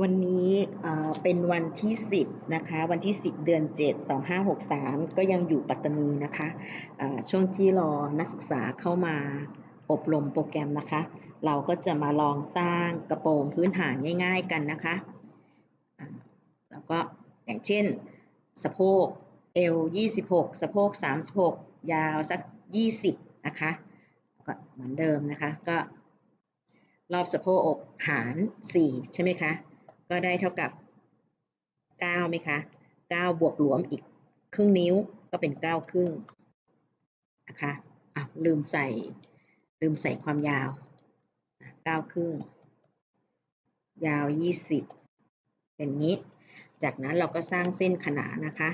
วันนี้เป็นวันที่ 10นะคะวันที่ 10 เดือน 7 2563 ก็ยังอยู่ปัตตานีนะคะเอ่อช่วงที่รอนักศึกษาเข้ามาอบรมโปรแกรมนะคะ เราก็จะมาลองสร้างกระโปรงพื้นฐานง่าย ๆกันนะคะแล้วก็อย่างเช่น สะโพกเอว26 สะโพก 36 ยาวสัก 20 นะคะก็เหมือนเดิมนะคะก็รอบสะโพกอกหาร 4 ใช่ไหมคะ ก็ได้เท่ากับ9ไหมคะ9บวกหลวมอีกครึ่งนิ้วก็เป็น 9 ครึ่งนะคะอะลืมใส่ลืมใส่ความยาว 9 ครึ่ง ยาว 20 เป็นงี้ จากนั้นเราก็สร้างเส้นขนานนะคะ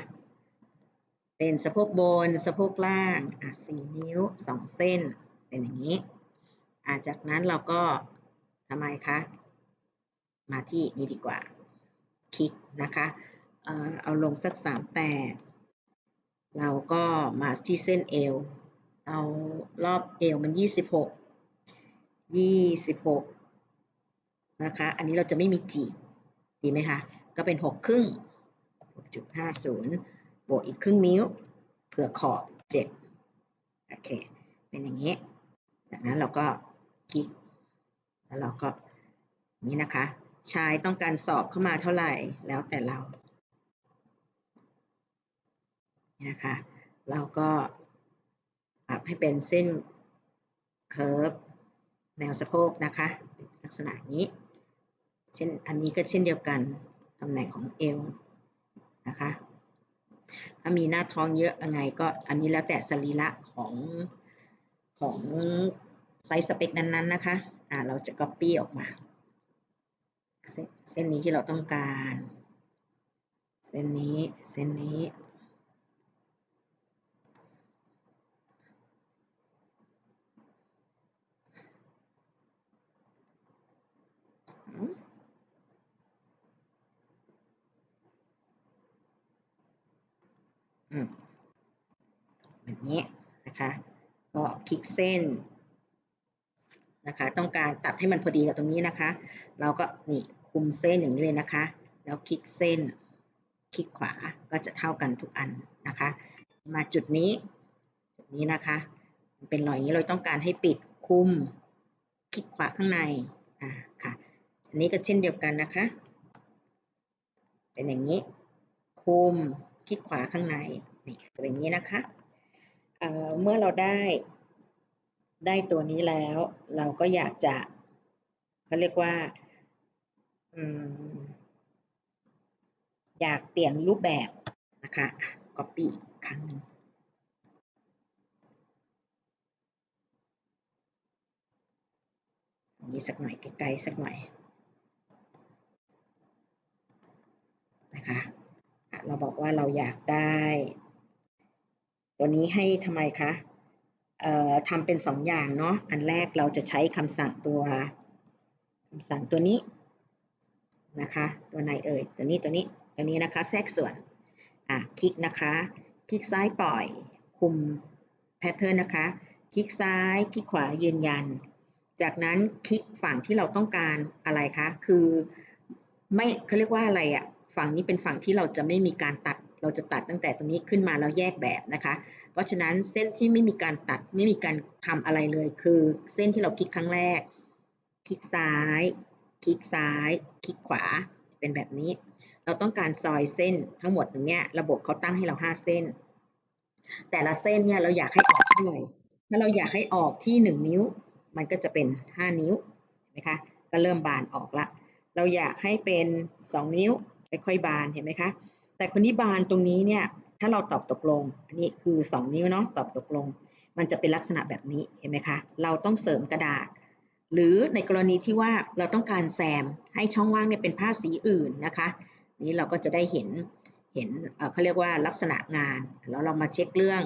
เป็นสะโพกบน สะโพกล่างอะ4นิ้ว 2 เส้น เป็นอย่างนี้อะจากนั้นเราก็ทำไมคะ มาที่นี่ดีกว่า คลิกนะคะเออเอาลงสัก38เราก็มาที่เส้นเอว เอารอบเอวมัน26 26นะคะ อันนี้เราจะไม่มีจีดีไหมคะ ก็เป็น6ครึ่ง6.50บวกอีกครึ่งนิ้ว เผื่อขอบ7โอเค เป็นอย่างนี้ จากนั้นเราก็คลิก แล้วเราก็นี้นะคะ ใชายต้องการสอบเข้ามาเท่าไหร่แล้วแต่เรานะคะเราก็ปรับให้เป็นเส้นเคิร์ฟแนวสะโพกนะคะ ลักษณะนี้ เช่นอันนี้ก็เช่นเดียวกันตำแหน่งของเอวนะคะถ้ามีหน้าท้องเยอะยังไงก็อันนี้แล้วแต่สรีระของของไซส์สเปคนั้นๆนะคะอ่าเราจะ copy ออกมา เส้นนี้ที่เราต้องการ เส้นนี้ เส้นนี้อืมแบบนี้นะคะ ก็คลิกเส้นนะคะ ต้องการตัดให้มันพอดีกับตรงนี้นะคะ เราก็นี่ คุมเส้นอย่างนี้เลยนะคะ แล้วคลิกเส้น คลิกขวาก็จะเท่ากันทุกอันนะคะ มาจุดนี้จุดนี้นะคะเป็นรอยนี้เราต้องการให้ปิดคุม คลิกขวาข้างในอ่าค่ะ อันนี้ก็เช่นเดียวกันนะคะ เป็นอย่างนี้ คุม คลิกขวาข้างในนี่จะเป็นอย่างนี้นะคะเเมื่อเราได้ได้ตัวนี้แล้ว เราก็อยากจะเขาเรียกว่า อยากเปลี่ยนรูปแบบนะคะ copy อีกครั้งหนึ่งนี้สักหน่อยไกลๆสักหน่อยนะคะเราบอกว่าเราอยากได้ ตัวนี้ให้ทำไมคะทำเป็นสองอย่างเนาะอันแรกเราจะใช้คำสั่งตัวคำสั่งตัวนี้ นะคะ ตัวไหนเอ่ย ตัวนี้ตัวนี้ตัวนี้นะคะ แทรกส่วน อะ คลิกนะคะ คลิกซ้ายปล่อย คุมแพทเทิร์นนะคะ คลิกซ้าย คลิกขวายืนยัน จากนั้นคลิกฝั่งที่เราต้องการอะไรคะ คือไม่เขาเรียกว่าอะไรอะฝั่งนี้เป็นฝั่งที่เราจะไม่มีการตัด เราจะตัดตั้งแต่ตรงนี้ขึ้นมาแล้วแยกแบบนะคะ เพราะฉะนั้นเส้นที่ไม่มีการตัดไม่มีการทำอะไรเลย คือเส้นที่เราคลิกครั้งแรก คลิกซ้าย ลิกซ้าย คลิกขวา เป็นแบบนี้ เราต้องการซอยเส้นทั้งหมดตรงนี้ระบบเขาตั้งให้เรา 5 เส้น แต่ละเส้นเนี่ยเราอยากให้ออกเท่าไหร่ ถ้าเราอยากให้ออกที่ 1 นิ้ว มันก็จะเป็น 5 นิ้วนะคะ ก็เริ่มบานออกละ เราอยากให้เป็น 2 นิ้วค่อยๆบาน เห็นไหมคะ แต่คนนี้บานตรงนี้เนี่ย ถ้าเราตอบตกลง อันนี้คือ 2 นิ้วเนาะ ตอบตกลง มันจะเป็นลักษณะแบบนี้ เห็นไหมคะ เราต้องเสริมกระดาษ หรือในกรณีที่ว่าเราต้องการแซมให้ช่องว่างเนี่ยเป็นผ้าสีอื่นนะคะนี้เราก็จะได้เห็นเห็นเขาเรียกว่าลักษณะงาน แล้วเรามาเช็คเรื่อง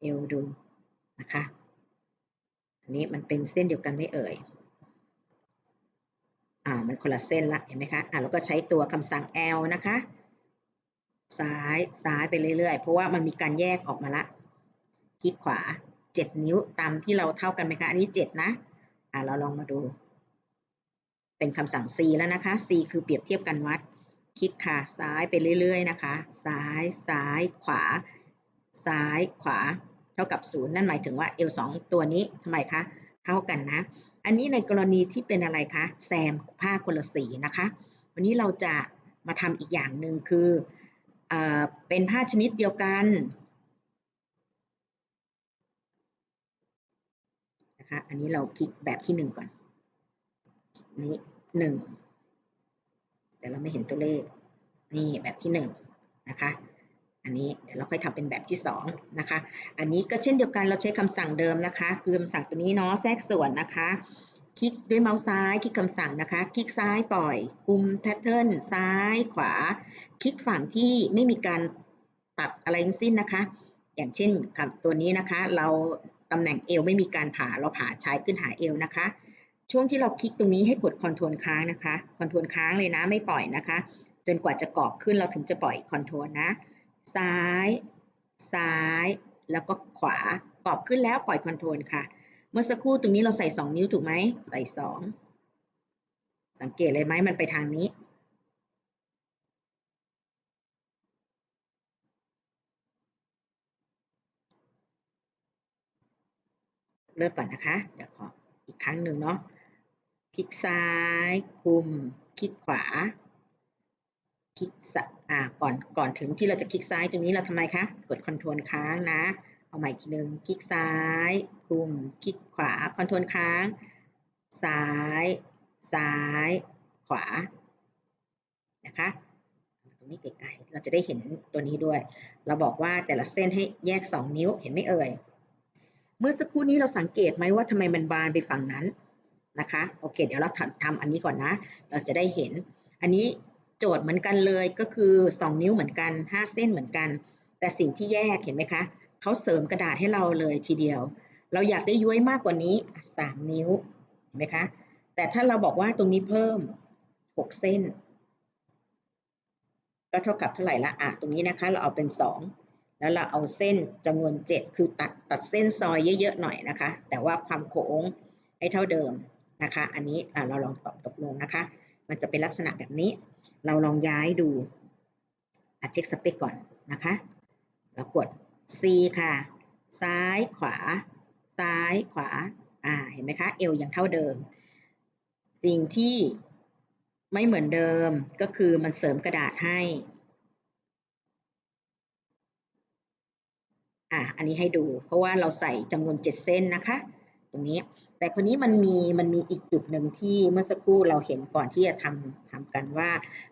เอวดูนะคะอันนี้มันเป็นเส้นเดียวกันไม่เอ่ยอ่ามันคนละเส้นละเห็นไหมคะอ่าเราก็ใช้ตัวคำสั่ง L นะคะซ้ายซ้ายไปเรื่อยๆ เพราะว่ามันมีการแยกออกมาละคลิกขวา 7 นิ้วตามที่เราเท่ากันไหมคะ อันนี้ 7 นะอ่าเราลองมาดู เป็นคำสั่ง C แล้วนะคะ C คือเปรียบเทียบกันวัด คลิกค่ะ ซ้ายไปเรื่อยๆนะคะ ซ้าย ซ้าย ขวา ซ้าย ขวา เท่ากับ 0 นั่นหมายถึงว่า L 2 ตัวนี้ทำไมคะ เท่ากันนะ อันนี้ในกรณีที่เป็นอะไรคะ แซมผ้าคนละสีนะคะ วันนี้เราจะมาทำอีกอย่างหนึ่งคือเออเป็นผ้าชนิดเดียวกัน นะคะ อันนี้เราคลิกแบบที่หนึ่งก่อน นี้หนึ่งแต่เราไม่เห็นตัวเลข นี่แบบที่หนึ่งนะคะ อันนี้เดี๋ยวเราค่อยทำเป็นแบบที่สองนะคะ อันนี้ก็เช่นเดียวกันเราใช้คำสั่งเดิมนะคะคือคำสั่งตัวนี้เนาะแทรกส่วนนะคะ คลิกด้วยเมาส์ซ้ายคลิกคำสั่งนะคะ คลิกซ้ายปล่อยคุมแพทเทิร์นซ้ายขวา คลิกฝั่งที่ไม่มีการตัดอะไรทั้งสิ้นนะคะ อย่างเช่นตัวนี้นะคะ เรา ตำแหน่งเอวไม่มีการผ่าเราผ่าใชายขึ้นหาเอวนะคะ ช่วงที่เราคลิกตรงนี้ให้กดคอนโทรลค้างนะคะคอนโทรลค้างเลยนะไม่ปล่อยนะคะ จนกว่าจะกรอบขึ้นเราถึงจะปล่อยคอนโทรลนะ ซ้าย ซ้าย แล้วก็ขวากรอบขึ้นแล้วปล่อยคอนโทรลค่ะ เมื่อสักครู่ตรงนี้เราใส่ 2 นิ้วถูกไหมใส่ 2 สังเกตเลยไหมมันไปทางนี้ เลิกก่อนนะคะ เดี๋ยวขออีกครั้งหนึ่งเนาะ คลิกซ้าย คุม คลิกขวา คลิกสอ่า ก่อน ก่อนถึงที่เราจะคลิกซ้ายตรงนี้เราทำไมคะ กดคอนโทรลค้างนะ เอาใหม่อีกทีหนึ่งคลิกซ้าย คุม คลิกขวา คอนโทรลค้าง ซ้าย ซ้าย ขวา นะคะตรงนี้ไกลๆเราจะได้เห็นตัวนี้ด้วย เราบอกว่าแต่ละเส้นให้แยก 2 นิ้ว เห็นไหมเอ่ย เมื่อสักครู่นี้เราสังเกตไหมว่าทำไมมันบานไปฝั่งนั้นนะคะโอเค เดี๋ยวเราทำทำอันนี้ก่อนนะ เราจะได้เห็น อันนี้โจทย์เหมือนกันเลยก็คือ 2 นิ้วเหมือนกัน 5 เส้นเหมือนกัน แต่สิ่งที่แยกเห็นไหมคะเขาเสริมกระดาษให้เราเลยทีเดียว เราอยากได้ย้วยมากกว่านี้ 3 นิ้วเห็นไหมคะแต่ถ้าเราบอกว่าตรงนี้เพิ่ม 6 เส้น ก็เท่ากับเท่าไหร่ละอะตรงนี้นะคะ เราเอาเป็น 2 แล้วเราเอาเส้นจำนวน 7 คือตัดตัดเส้นซอยเยอะๆหน่อยนะคะ แต่ว่าความโค้งให้เท่าเดิมนะคะ อันนี้เราลองตอบตกลงนะคะ มันจะเป็นลักษณะแบบนี้ เราลองย้ายดูอะเช็คสเปคก่อนนะคะ เรากด C ค่ะ ซ้ายขวา ซ้ายขวา อ่า เห็นไหมคะเอวยังเท่าเดิม สิ่งที่ไม่เหมือนเดิมก็คือมันเสริมกระดาษให้ อะอันนี้ให้ดู เพราะว่าเราใส่จำนวน7เส้นนะคะ ตรงนี้ แต่คนนี้มันมีมันมีอีกจุดหนึ่งที่เมื่อสักครู่เราเห็นก่อนที่จะทำทำกันว่า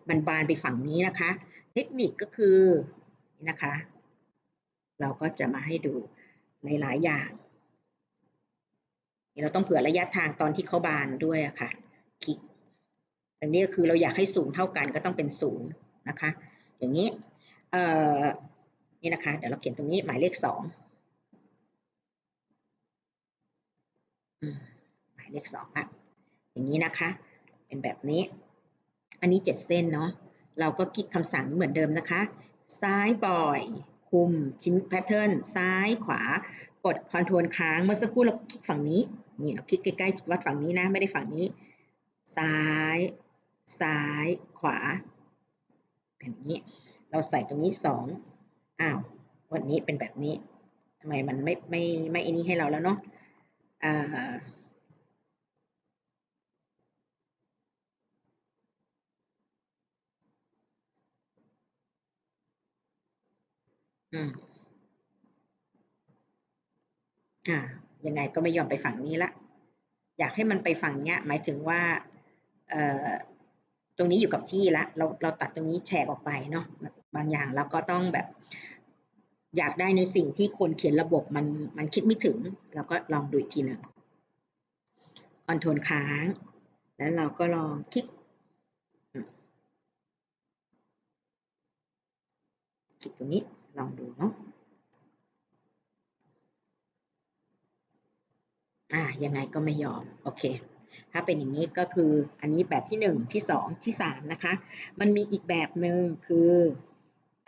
มันบานไปฝั่งนี้นะคะ เทคนิคก็คือนะคะ เราก็จะมาให้ดูหลายๆอย่างเราต้องเผื่อระยะทางตอนที่เขาบานด้วยอะค่ะ คลิกอันนี้ก็คือเราอยากให้สูงเท่ากันก็ต้องเป็นศูนย์นะคะ อย่างนี้ เอ่อ นี่นะคะ เดี๋ยวเราเขียนตรงนี้หมายเลขสองหมายเลขสองละอย่างนี้นะคะ เป็นแบบนี้ อันนี้เจ็ดเส้นเนาะเราก็คลิกคำสั่งเหมือนเดิมนะคะ ซ้ายปล่อย คุมชิ้นแพทเทิร์นซ้ายขวากดคอนโทรลค้างเมื่อสักครู่เราคลิกฝั่งนี้นี่เราคลิกใกล้ๆวัดฝั่งนี้นะ ไม่ได้ฝั่งนี้ ซ้าย ซ้ายขวาแบบนี้ เราใส่ตรงนี้สอง อ้าววันนี้เป็นแบบนี้ทำไมมันไม่ไม่ไม่อันนี้ให้เราแล้วเนาะอ่าอืมอ่ายังไงก็ไม่ยอมไปฝั่งนี้ละ อยากให้มันไปฝั่งเนี้ย หมายถึงว่า เอ่อ ตรงนี้อยู่กับที่ละเราเราตัดตรงนี้แฉกออกไปเนาะบางอย่างเราก็ต้องแบบ อยากได้ในสิ่งที่คนเขียนระบบมันมันคิดไม่ถึง เราก็ลองดูอีกทีหนึ่งคอนโทรลค้าง แล้วเราก็ลองคลิกคลิกตรงนี้ลองดูเนาะอ่ายังไงก็ไม่ยอม โอเค ถ้าเป็นอย่างนี้ก็คืออันนี้แบบที่หนึ่งที่สองที่สามนะคะ มันมีอีกแบบหนึ่งคือ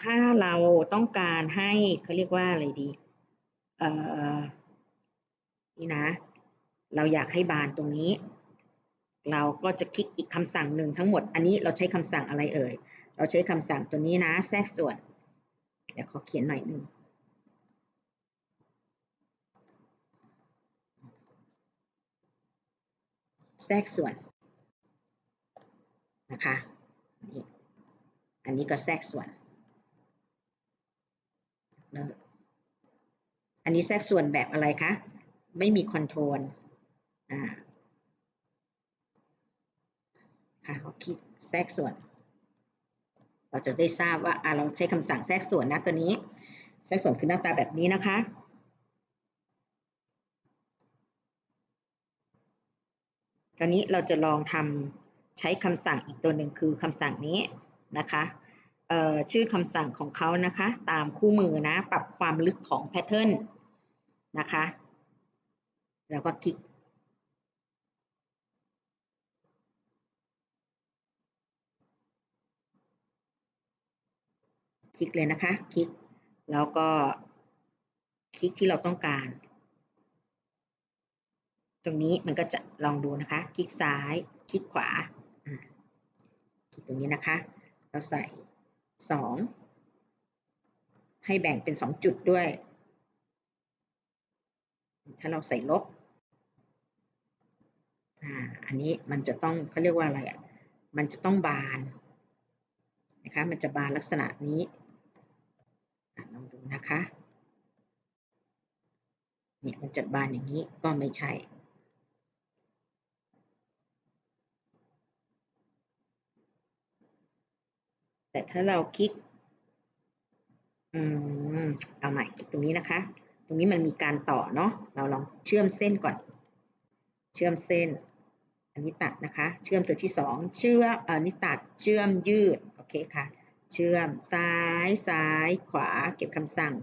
ถ้าเราต้องการให้เขาเรียกว่าอะไรดี เอ่อ นี่นะ เราอยากให้บานตรงนี้ เราก็จะคลิกอีกคำสั่งหนึ่งทั้งหมด อันนี้เราใช้คำสั่งอะไรเอ่ย เราใช้คำสั่งตัวนี้นะ แทรกส่วน เดี๋ยวขอเขียนหน่อยหนึ่ง แทรกส่วนนะคะนี่อันนี้ก็แทรกส่วนเลิกอันนี้แทรกส่วนแบบอะไรคะ ไม่มีคอนโทรลอ่าค่ะเขาคลิกแทรกส่วน เราจะได้ทราบว่าอ่าเราใช้คำสั่งแทรกส่วนนะตัวนี้ แทรกส่วนคือหน้าตาแบบนี้นะคะ คราวนี้เราจะลองทำใช้คำสั่งอีกตัวหนึ่งคือคำสั่งนี้นะคะชื่อคำสั่งของเขานะคะ ตามคู่มือนะ ปรับความลึกของแพทเทิร์นนะคะ แล้วก็คลิกคลิกเลยนะคะ คลิก แล้วก็คลิกที่เราต้องการ ตรงนี้มันก็จะลองดูนะคะ คลิกซ้าย คลิกขวาคลิกตรงนี้นะคะ เราใส่สองให้แบ่งเป็นสองจุดด้วย ถ้าเราใส่ลบอันนี้มันจะต้องเขาเรียกว่าอะไรอะ มันจะต้องบานนะคะ มันจะบานลักษณะนี้ลองดูนะคะ เนี่ยมันจะบานอย่างนี้ก็ไม่ใช่ แต่ถ้าเราคลิกอืมเอาใหม่คลิกตรงนี้นะคะ ตรงนี้มันมีการต่อเนาะเราลองเชื่อมเส้นก่อน เชื่อมเส้น อันนี้ตัดนะคะ เชื่อมตัวที่สองเชื่อมอันนี้ตัดเชื่อมยืดโอเคค่ะ เชื่อมซ้ายซ้ายขวาเก็บคำสั่ง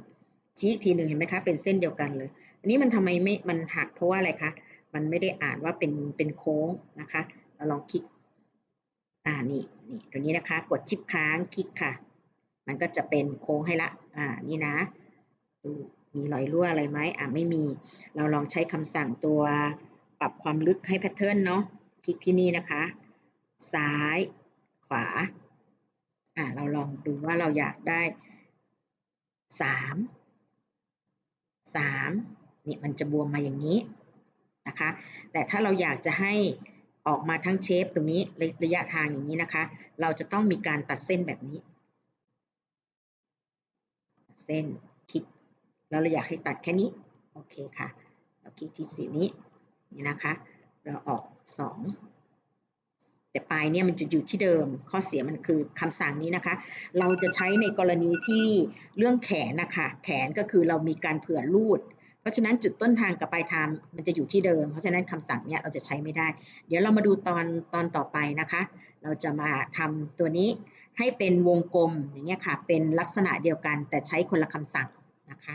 ชี้อีกทีหนึ่งเห็นไหมคะ เป็นเส้นเดียวกันเลย อันนี้มันทำไมไม่มันหักเพราะว่าอะไรคะมันไม่ได้อ่านว่าเป็นเป็นโค้งนะคะ เราลองคลิกอ่านี่ นี่ตัวนี้นะคะ กดชิปค้างคลิกค่ะ มันก็จะเป็นโค้งให้ละ อ่า นี่นะ ดู มีรอยรั่วอะไรไหมอ่าไม่มี เราลองใช้คำสั่งตัวปรับความลึกให้แพทเทิร์นเนาะ คลิกที่นี่นะคะ ซ้าย ขวา อ่า เราลองดูว่าเราอยากได้สามสามนี่มันจะบวมมาอย่างนี้นะคะ แต่ถ้าเราอยากจะให้ ออกมาทั้งเชฟตรงนี้ระยะทางอย่างนี้นะคะ เราจะต้องมีการตัดเส้นแบบนี้ เส้นคลิกแล้วเราอยากให้ตัดแค่นี้ โอเคค่ะ เราคลิกที่สีนี้นี่นะคะ เราออกสองแต่ปลายเนี่ยมันจะอยู่ที่เดิม ข้อเสียมันคือคำสั่งนี้นะคะ เราจะใช้ในกรณีที่เรื่องแขนนะคะ แขนก็คือเรามีการเผื่อรูด เพราะฉะนั้นจุดต้นทางกับปลายทางมันจะอยู่ที่เดิม เพราะฉะนั้นคำสั่งเนี่ยเราจะใช้ไม่ได้ เดี๋ยวเรามาดูตอนตอนต่อไปนะคะ เราจะมาทำตัวนี้ให้เป็นวงกลมอย่างเงี้ยค่ะ เป็นลักษณะเดียวกันแต่ใช้คนละคำสั่งนะคะ